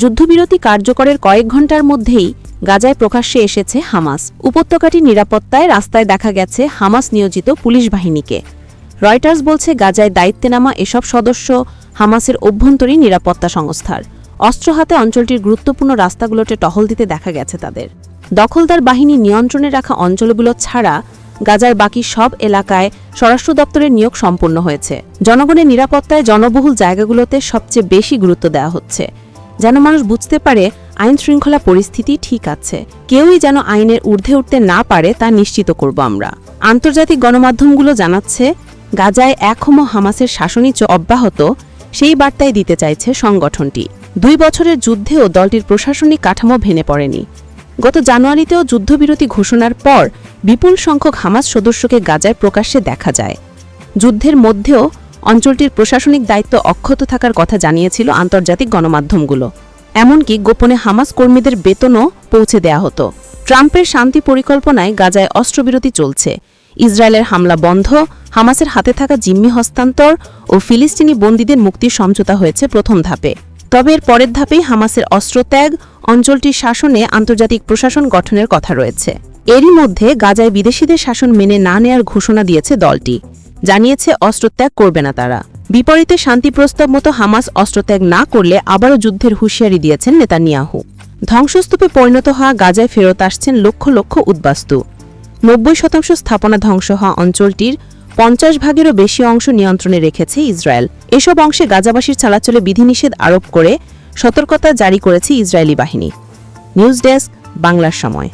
যুদ্ধবিরতি কার্যকরের কয়েক ঘণ্টার মধ্যেই গাজায় প্রকাশ্যে এসেছে হামাস। উপত্যকাটি নিরাপত্তায় রাস্তায় দেখা গেছে হামাস নিয়োজিত পুলিশ বাহিনীকে। রয়টার্স বলছে, গাজায় দায়িত্বে নামা এসব সদস্য হামাসের অভ্যন্তরীণ নিরাপত্তা সংস্থার। অস্ত্র হাতে অঞ্চলটির গুরুত্বপূর্ণ রাস্তাগুলোতে টহল দিতে দেখা গেছে তাদের। দখলদার বাহিনী নিয়ন্ত্রণে রাখা অঞ্চলগুলো ছাড়া গাজার বাকি সব এলাকায় স্বরাষ্ট্র দপ্তরের নিয়োগ সম্পন্ন হয়েছে। জনগণের নিরাপত্তায় জনবহুল জায়গাগুলোতে সবচেয়ে বেশি গুরুত্ব দেওয়া হচ্ছে। যেন মানুষ বুঝতে পারে আইন শৃঙ্খলা পরিস্থিতি ঠিক আছে। কেউই যেন আইনের ঊর্ধ্বে উঠতে না পারে তা নিশ্চিত করব আমরা। আন্তর্জাতিক গণমাধ্যমগুলো জানাচ্ছে, গাজায় এখমো হামাসের শাসনই অব্যাহত, সেই বার্তাই দিতে চাইছে সংগঠনটি। দুই বছরের যুদ্ধেও দলটির প্রশাসনিক কাঠামো ভেঙে পড়েনি। গত জানুয়ারিতেও যুদ্ধবিরতি ঘোষণার পর বিপুল সংখ্যক হামাস সদস্যকে গাজায় প্রকাশ্যে দেখা যায়। যুদ্ধের মধ্যেও অঞ্চলটির প্রশাসনিক দায়িত্ব অক্ষত থাকার কথা জানিয়েছিল আন্তর্জাতিক গণমাধ্যমগুলো। এমনকি গোপনে হামাস কর্মীদের বেতনও পৌঁছে দেয়া হতো। ট্রাম্পের শান্তি পরিকল্পনায় গাজায় অস্ত্রবিরতি চলছে। ইসরায়েলের হামলা বন্ধ, হামাসের হাতে থাকা জিম্মি হস্তান্তর ও ফিলিস্তিনি বন্দীদের মুক্তির সমঝোতা হয়েছে প্রথম ধাপে। তবে এর পরের ধাপেই হামাসের অস্ত্রত্যাগ, অঞ্চলটির শাসনে আন্তর্জাতিক প্রশাসন গঠনের কথা রয়েছে। এরই মধ্যে গাজায় বিদেশিদের শাসন মেনে না নেয়ার ঘোষণা দিয়েছে দলটি। জানিয়েছে, অস্ত্রত্যাগ করবে না তারা। বিপরীতে শান্তি প্রস্তাব মতো হামাস অস্ত্রত্যাগ না করলে আবারও যুদ্ধের হুঁশিয়ারি দিয়েছেন নেতানিয়াহু। ধ্বংসস্তূপে পরিণত হওয়া গাজায় ফেরত আসছেন লক্ষ লক্ষ উদ্বাস্তু। নব্বই শতাংশ স্থাপনা ধ্বংস হওয়া অঞ্চলটির পঞ্চাশ ভাগেরও বেশি অংশ নিয়ন্ত্রণে রেখেছে ইসরায়েল। এসব অংশে গাজাবাসীর চলাচলে বিধিনিষেধ আরোপ করে সতর্কতা জারি করেছে ইসরায়েলি বাহিনী। নিউজ ডেস্ক, বাংলার সময়।